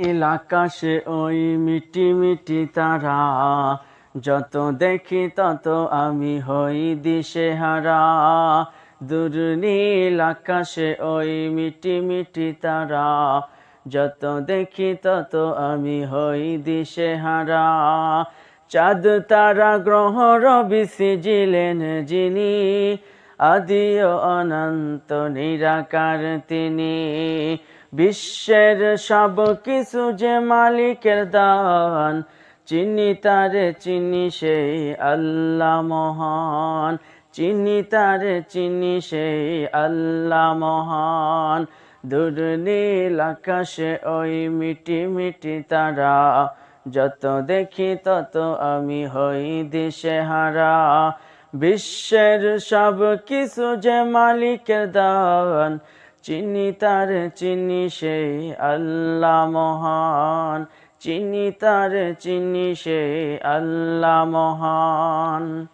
নীল আকাশে ওই মিটি মিটি তারা। যত দেখি তত আমি হই দিশে হারা দূর নীল আকাশে ওই মিটি মিটি তারা। যত দেখি তত আমি হই দিশে হারা চাঁদ, তারা, গ্রহ, রবি, সিজিলেন যিনি আদি ও অনন্ত, নিরাকার তিনি। বিশ্বের সব কিছু যে মালিকের দান, চিনি তারে চিনি সেই আল্লাহ মহান, চিনি তারে চিনি সেই আল্লাহ মহান। দূর নীল আকাশে ওই মিটি মিটি তারা, যত দেখি তত আমি হই দিশে হারা। বিশ্বের সব কিছু যে মালিকের দান চিনি তার চিনি সেই আল্লাহ মহান। চিনি তার চিনি সেই আল্লাহ মহান।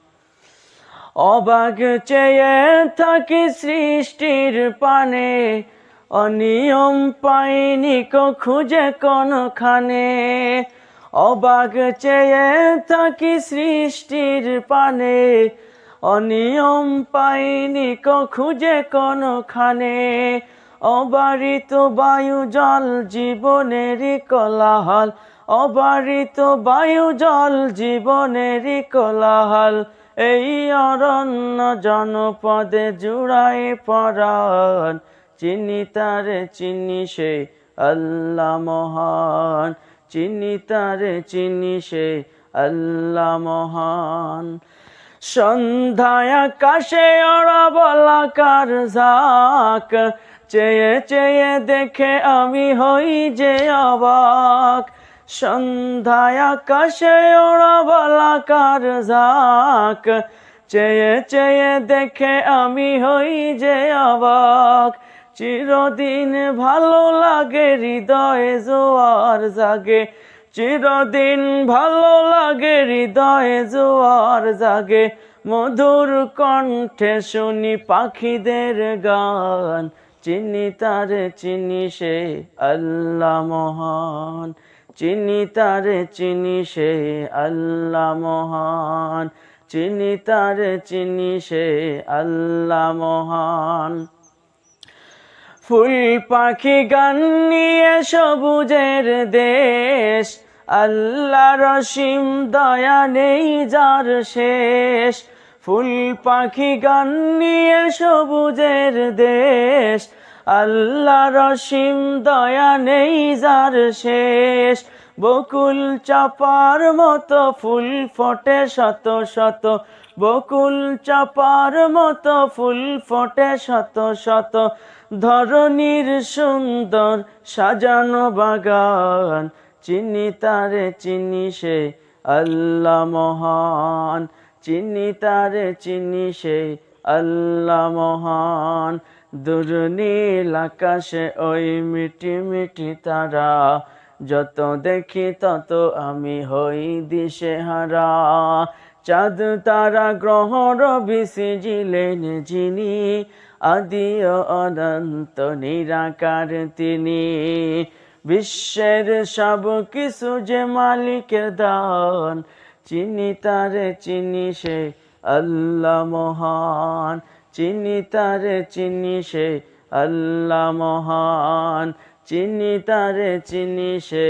অবাক চেয়ে থাকি সৃষ্টির পানে, অনিয়ম পাইনি খুঁজে কোনখানে। অবাক চেয়ে থাকি সৃষ্টির পানে অনিয়ম পাইনি খুঁজে কোনখানে। অবারিত বায়ু জল জীবনেরই কোলাহল। অবারিত বায়ু জল জীবনেরই কোলাহল। এই অরণ্য জনপদে জুড়াই পরাণ। চিনি তারে চিনি সে আল্লাহ মহান। চিনি তারে চিনি সে আল্লাহ মহান। সন্ধ্যায় আকাশে ওরা বলাকার ঝাঁক। চেয়ে চেয়ে দেখে আমি হই যে অবাক। সন্ধ্যায় আকাশে ওরা বলাকার ঝাঁক। চেয়ে চেয়ে দেখে আমি হই যে অবাক। চিরদিন ভালো লাগে, হৃদয়ে জোয়ার জাগে। চিরদিন ভালো লাগে, হৃদয়ে জোয়ার জাগে। মধুর কণ্ঠে শুনি পাখিদের গান। চিনি তারে চিনি সে আল্লাহ মহান। চিনি তারে চিনি সে আল্লাহ মহান। চিনি তারে চিনি সে আল্লাহ মহান। ফুল পাখি গান নিয়ে সবুজের দেশ। আল্লাহ রসিম দয়া নেই যার শেষ। ফুল পাখি গান নিয়ে সবুজের দেশ। আল্লাহ রসিম দয়া নেই যার শেষ। বকুল চাপার মতো ফুল ফোটে শত শত। বকুল চাপার মতো ফুল ফোটে শত শত। ধরনীর সুন্দর সাজানো বাগান। চিনি তারে চিনি সে আল্লাহ মহান। চিনি তারে চিনি সে আল্লাহ মহান। দূর আকাশে ওই মিটি মিটি তারা। যত দেখি তত আমি হই দিশে হারা। চাঁদ তারা গ্রহ রবি সিজিলেন যিনি। আদি অনন্ত নিরাকার তিনি। বিশ্বের সব কিছু যে মালিকের দান, চিনি তারে চিনি সে আল্লাহ মহান, চিনি তারে চিনি সে আল্লাহ মহান, চিনি তারে চিনি সে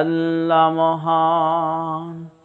আল্লাহ মহান।